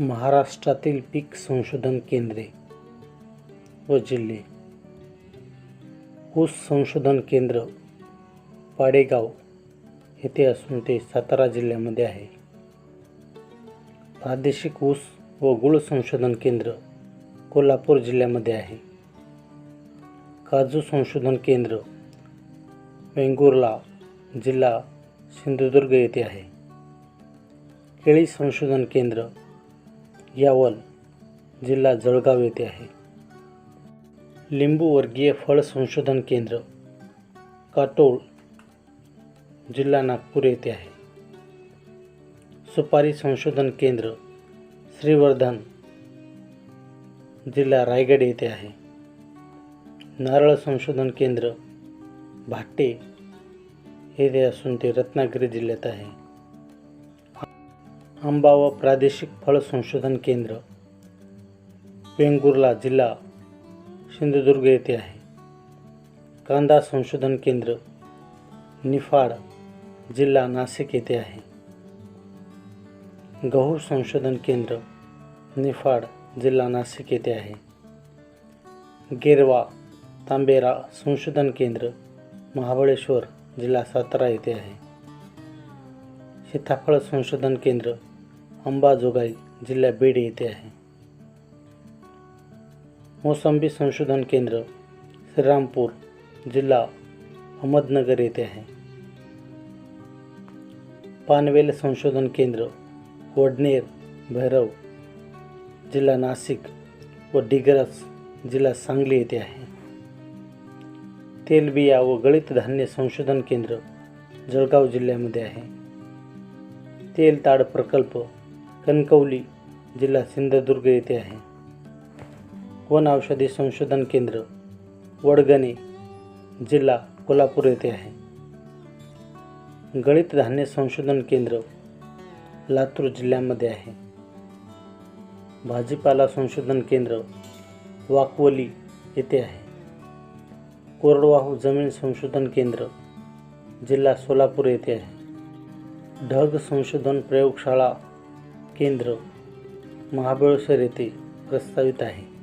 महाराष्ट्रातील पीक संशोधन केंद्रे व जिल्हे. ऊस संशोधन केंद्र पाडेगाव येथे असून ते सातारा जिल्ह्यामध्ये आहे. प्रादेशिक ऊस व गुळ संशोधन केंद्र कोल्हापूर जिल्ह्यामध्ये आहे. काजू संशोधन केंद्र वेंगुर्ला जिल्हा सिंधुदुर्ग येथे आहे. केळी संशोधन केंद्र यावल जिल्हा जळगाव येथे आहे. लिंबूवर्गीय फळ संशोधन केंद्र काटोळ जिल्हा नागपूर येथे आहे. सुपारी संशोधन केंद्र श्रीवर्धन जिल्हा रायगड येथे आहे. नारळ संशोधन केंद्र भाटे येथे असून ते रत्नागिरी जिल्ह्यात आहे. आंबा व प्रादेशिक फळ संशोधन केंद्र वेंगुर्ला जिल्हा सिंधुदुर्ग येथे आहे. कांदा संशोधन केंद्र निफाड जिल्हा नाशिक येथे आहे. गहू संशोधन केंद्र निफाड जिल्हा नाशिक येथे आहे. गेरवा तांबेरा संशोधन केंद्र महाबळेश्वर जिल्हा सातारा येथे आहे. सीताफळ संशोधन केंद्र अंबाजोगाई जिल्हा बीड येथे आहे. मोसंबी संशोधन केंद्र श्रीरामपूर जिल्हा अहमदनगर येथे आहे. पानवेल संशोधन केंद्र वडनेर भैरव जिल्हा नाशिक व डिग्रस जिल्हा सांगली येथे आहे. तेलबिया व गळित धान्य संशोधन केंद्र जळगाव जिल्ह्यामध्ये आहे. तेल ताड प्रकल्प कणकवली जिल्हा सिंधुदुर्ग येथे आहे. वन औषधी संशोधन केंद्र, वडगणे जिल्हा कोल्हापूर येथे आहे. गळित धान्य संशोधन केंद्र लातूर जिल्ह्यामध्ये आहे. भाजीपाला संशोधन केंद्र वाकवली येथे आहे. कोरडवाहू ज़मीन संशोधन केंद्र जिल्हा सोलापूर येथे आहे. ढग संशोधन प्रयोगशाळा केंद्र महाबळेश्वर येथे प्रस्तावित आहे.